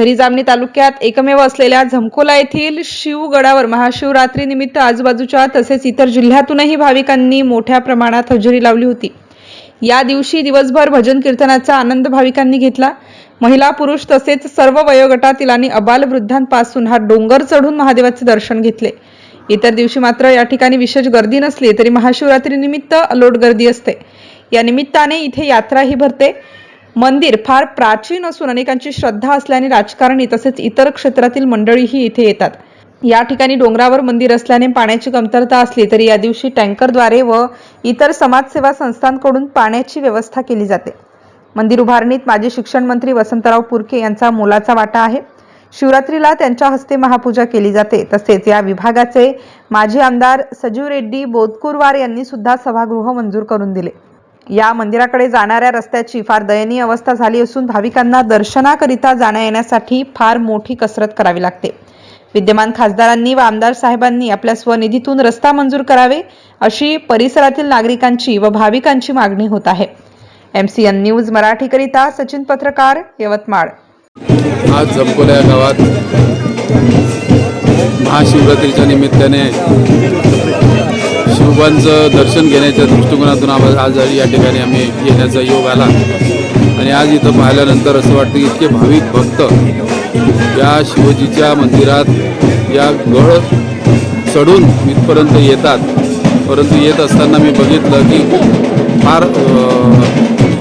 झरी जामणी तालुक्यात एकमेव असलेल्या झमकोला येथील शिवगडावर महाशिवरात्री निमित्त आजूबाजूच्या तसेच इतर जिल्ह्यातूनही भाविकांनी मोठ्या प्रमाणात हजेरी लावली होती. या दिवशी दिवसभर भजन कीर्तनाचा आनंद भाविकांनी घेतला. महिला पुरुष तसेच सर्व वयोगटातील आणि अबाल वृद्धांपासून हा डोंगर चढून महादेवाचे दर्शन घेतले. इतर दिवशी मात्र या ठिकाणी विशेष गर्दी नसली तरी महाशिवरात्री निमित्त अलोट गर्दी असते. या निमित्ताने इथे यात्राही भरते. मंदिर फार प्राचीन असून अनेकांची श्रद्धा असल्याने राजकारणी तसेच इतर क्षेत्रातील मंडळीही इथे येतात. या ठिकाणी डोंगरावर मंदिर असल्याने पाण्याची कमतरता असली तरी या दिवशी टँकरद्वारे व इतर समाजसेवा संस्थांकडून पाण्याची व्यवस्था केली जाते. मंदिर उभारणीत माजी शिक्षण मंत्री वसंतराव पुरके यांचा मोलाचा वाटा आहे. शिवरात्रीला त्यांच्या हस्ते महापूजा केली जाते. तसेच या विभागाचे माजी आमदार सजीव रेड्डी बोदकुरवार यांनी सुद्धा सभागृह मंजूर करून दिले. या मंदिराकडे जाणाऱ्या रस्त्याची फार दयनीय अवस्था झाली असून भाविकांना दर्शनाकरिता जाण्या येण्यासाठी फार मोठी कसरत करावी लागते. विद्यमान खासदारांनी व आमदार साहेबांनी आपल्या स्वनिधीतून रस्ता मंजूर करावे अशी परिसरातील नागरिकांची व भाविकांची मागणी होत आहे. एम सी एन न्यूज मराठीकरिता सचिन पत्रकार यवतमाळ. आज जमकोल्या या गावात महाशिवरात्रीच्या निमित्ताने शिवबांचं दर्शन घेण्याच्या दृष्टिकोनातून आम्हाला आज या ठिकाणी आम्ही येण्याचा योग आला. आणि आज इथं पाहिल्यानंतर असं वाटतं की इतके भाविक भक्त या शिवजीच्या मंदिरात या गड चढून इथपर्यंत येतात. परंतु येत असताना मी बघितलं की फार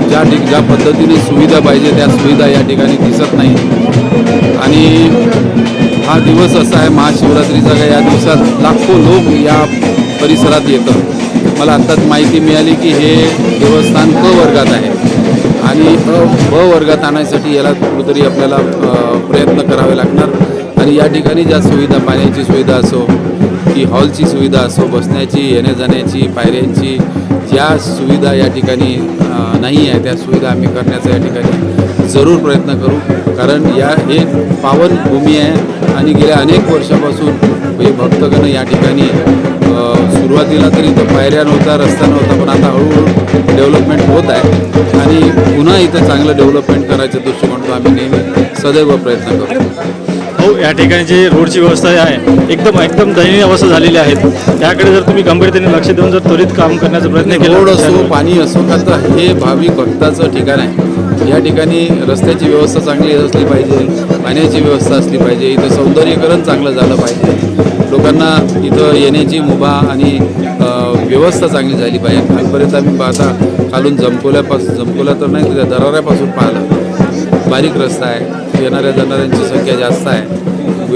ज्या ठिक ज्या पद्धतीने सुविधा पाहिजे त्या सुविधा या ठिकाणी दिसत नाही. आणि हा दिवस असा आहे महाशिवरात्रीचा. का या दिवसात लाखो लोक या परिसरात येतं. मला आत्ताच माहिती मिळाली की हे देवस्थान क वर्गात आहे. आणि ब वर्गात आणण्यासाठी याला कुठेतरी आपल्याला प्रयत्न करावे लागणार. आणि या ठिकाणी ज्या सुविधा पाण्याची सुविधा असो की हॉलची सुविधा असो बसण्याची येण्या जाण्याची पायऱ्यांची ज्या सुविधा या ठिकाणी नाही आहे त्या सुविधा आम्ही करण्याचा या ठिकाणी जरूर प्रयत्न करू. कारण या हे पावन भूमी आहे आणि गेल्या अनेक वर्षापासून हे भक्तगण या ठिकाणी सुरुवातीला तरी इथं पायऱ्या नव्हता रस्ता नव्हता पण आता हळूहळू डेव्हलपमेंट होत आहे. आणि पुन्हा इथं चांगलं डेव्हलपमेंट करायच्या दृष्टिकोनातून आम्ही नेहमी सदैव प्रयत्न करतो. या ठिकाणी जी रोडची व्यवस्था आहे एकदम एकदम दयनीय अवस्था झालेली आहे. त्याकडे जर तुम्ही गंभीरतेने लक्ष देऊन जर त्वरित काम करण्याचा प्रयत्न केला रोड असो पाणी असो का तर हे भाविक भक्ताचं ठिकाण आहे. या ठिकाणी रस्त्याची व्यवस्था चांगली असली पाहिजे पाण्याची व्यवस्था असली पाहिजे इथं सौंदर्यीकरण चांगलं झालं पाहिजे. लोकांना इथं येण्याची मुभा आणि व्यवस्था चांगली झाली पाहिजे. खालपर्यंत आम्ही पाहता खालून जमकोल्यापासून जमकोल्या तर नाही त्या दराऱ्यापासून पाहिलं. बारीक रस्ता आहे. येणाऱ्या जाणाऱ्यांची संख्या जास्त आहे.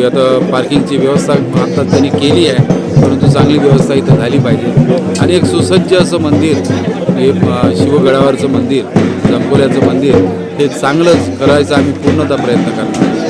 आता पार्किंगची व्यवस्था आत्ताच त्यांनी केली आहे. परंतु चांगली व्यवस्था इथं झाली पाहिजे. आणि एक सुसज्ज असं मंदिर हे शिवगडावरचं मंदिर जमकोल्याचं मंदिर हे चांगलंच करायचा आम्ही पूर्णतः प्रयत्न करणार.